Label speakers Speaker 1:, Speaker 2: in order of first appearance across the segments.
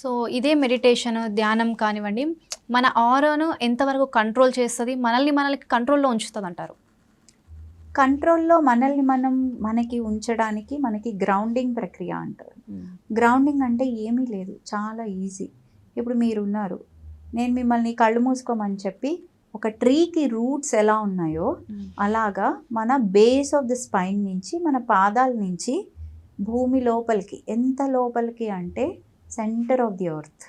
Speaker 1: So ఇదే meditation ధ్యానం కానివ్వండి మన ఆరోను ఎంతవరకు కంట్రోల్ చేస్తుంది మనల్ని మనల్ని కంట్రోల్లో ఉంచుతుంది అంటారు
Speaker 2: కంట్రోల్లో మనల్ని మనం మనకి ఉంచడానికి మనకి గ్రౌండింగ్ ప్రక్రియ అంటారు. గ్రౌండింగ్ అంటే ఏమీ లేదు చాలా ఈజీ ఇప్పుడు మీరు ఉన్నారు నేను మిమ్మల్ని కళ్ళు మూసుకోమని చెప్పి ఒక ట్రీకి రూట్స్ ఎలా ఉన్నాయో అలాగా మన బేస్ ఆఫ్ ద స్పైన్ నుంచి మన పాదాల నుంచి భూమి లోపలికి ఎంత లోపలికి అంటే సెంటర్ ఆఫ్ ది ఎర్త్.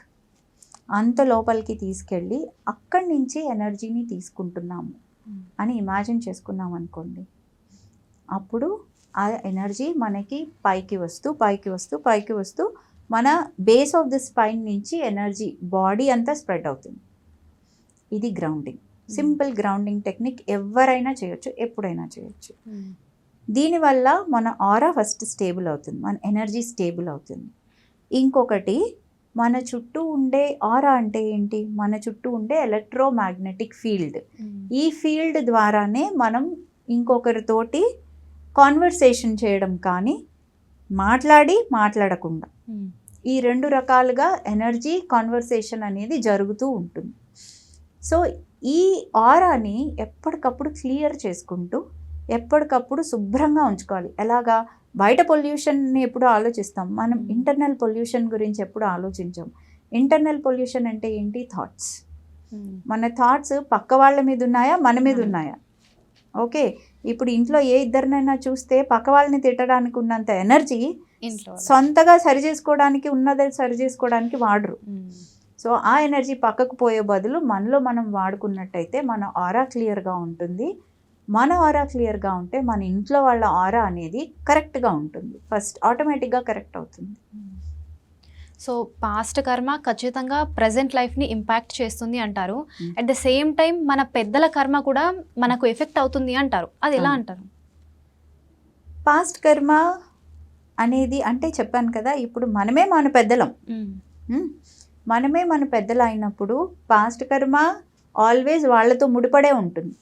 Speaker 2: అంత లోపలికి తీసుకెళ్ళి అక్కడి నుంచి ఎనర్జీని తీసుకుంటున్నాము అని ఇమాజిన్ చేసుకున్నాం అనుకోండి. అప్పుడు ఆ ఎనర్జీ మనకి పైకి వస్తూ పైకి వస్తూ పైకి వస్తూ మన బేస్ ఆఫ్ ద స్పైన్ నుంచి ఎనర్జీ బాడీ అంతా స్ప్రెడ్ అవుతుంది. ఇది గ్రౌండింగ్. సింపుల్ గ్రౌండింగ్ టెక్నిక్ ఎవరైనా చేయొచ్చు ఎప్పుడైనా చేయొచ్చు. దీనివల్ల మన ఆరా ఫస్ట్ స్టేబుల్ అవుతుంది మన ఎనర్జీ స్టేబుల్ అవుతుంది. ఇంకొకటి మన చుట్టూ ఉండే ఆరా అంటే ఏంటి? మన చుట్టూ ఉండే ఎలక్ట్రోమాగ్నెటిక్ ఫీల్డ్. ఈ ఫీల్డ్ ద్వారానే మనం ఇంకొకరితోటి కాన్వర్సేషన్ చేయడం కానీ మాట్లాడి మాట్లాడకుండా. ఈ రెండు రకాలుగా ఎనర్జీ కాన్వర్సేషన్ అనేది జరుగుతూ ఉంటుంది. సో ఈ ఆరాని ఎప్పటికప్పుడు క్లియర్ చేసుకుంటూ ఎప్పటికప్పుడు శుభ్రంగా ఉంచుకోవాలి. ఎలాగా? బయట పొల్యూషన్ని ఎప్పుడు ఆలోచిస్తాం? మనం. ఇంటర్నల్ పొల్యూషన్ గురించి ఎప్పుడు ఆలోచించాం. ఇంటర్నల్ పొల్యూషన్ అంటే ఏంటి? థాట్స్. మన థాట్స్ పక్క వాళ్ళ మీద ఉన్నాయా మన మీద. ఉన్నాయా ఓకే. ఇప్పుడు ఇంట్లో ఏ ఇద్దరినైనా చూస్తే పక్క వాళ్ళని తిట్టడానికి ఉన్నంత ఎనర్జీ సొంతగా సరి చేసుకోవడానికి ఉన్నదే సరి చేసుకోవడానికి వాడరు. సో ఆ ఎనర్జీ పక్కకు పోయే బదులు మనలో మనం వాడుకున్నట్టయితే మన ఆరా క్లియర్గా ఉంటుంది. మన ఆరా క్లియర్గా ఉంటే మన ఇంట్లో వాళ్ళ ఆరా అనేది కరెక్ట్గా ఉంటుంది. ఫస్ట్ ఆటోమేటిక్గా కరెక్ట్ అవుతుంది.
Speaker 1: సో పాస్ట్ కర్మ ఖచ్చితంగా ప్రజెంట్ లైఫ్ని ఇంపాక్ట్ చేస్తుంది అంటారు. అట్ ద సేమ్ టైం మన పెద్దల కర్మ కూడా మనకు ఎఫెక్ట్ అవుతుంది అంటారు. అది ఎలా. అంటారు?
Speaker 2: పాస్ట్ కర్మ అనేది అంటే చెప్పాను కదా ఇప్పుడు మనమే మన పెద్దలం. మనమే మన పెద్దలు అయినప్పుడు పాస్ట్ కర్మ ఆల్వేస్ వాళ్ళతో ముడిపడే ఉంటుంది.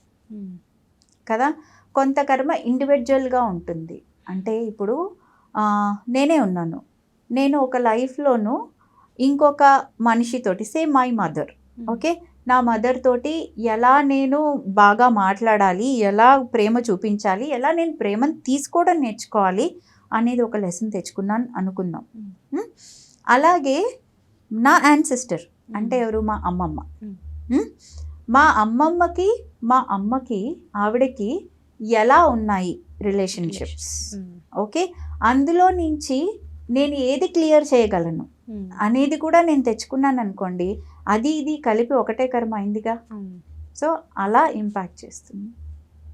Speaker 2: కదా? కొంత కర్మ ఇండివిజువల్గా ఉంటుంది. అంటే ఇప్పుడు నేనే ఉన్నాను. నేను ఒక లైఫ్లోను ఇంకొక మనిషితోటి సేమ్ మై మదర్ ఓకే నా మదర్ తోటి ఎలా నేను బాగా మాట్లాడాలి ఎలా ప్రేమ చూపించాలి ఎలా నేను ప్రేమను తీసుకోవడం నేర్చుకోవాలి అనేది ఒక లెసన్ తెచ్చుకున్నాను అనుకుందాం? అలాగే నా యాన్సిస్టర్ అంటే ఎవరు? మా అమ్మమ్మ? మా అమ్మమ్మకి మా అమ్మకి ఆవిడకి ఎలా ఉన్నాయి రిలేషన్షిప్స్? ఓకే? అందులో నుంచి నేను ఏది క్లియర్ చేయగలను? అనేది కూడా నేను తెచ్చుకున్నాను అనుకోండి అది ఇది కలిపి ఒకటే కర్మ అయిందిగా? సో అలా ఇంపాక్ట్ చేస్తుంది.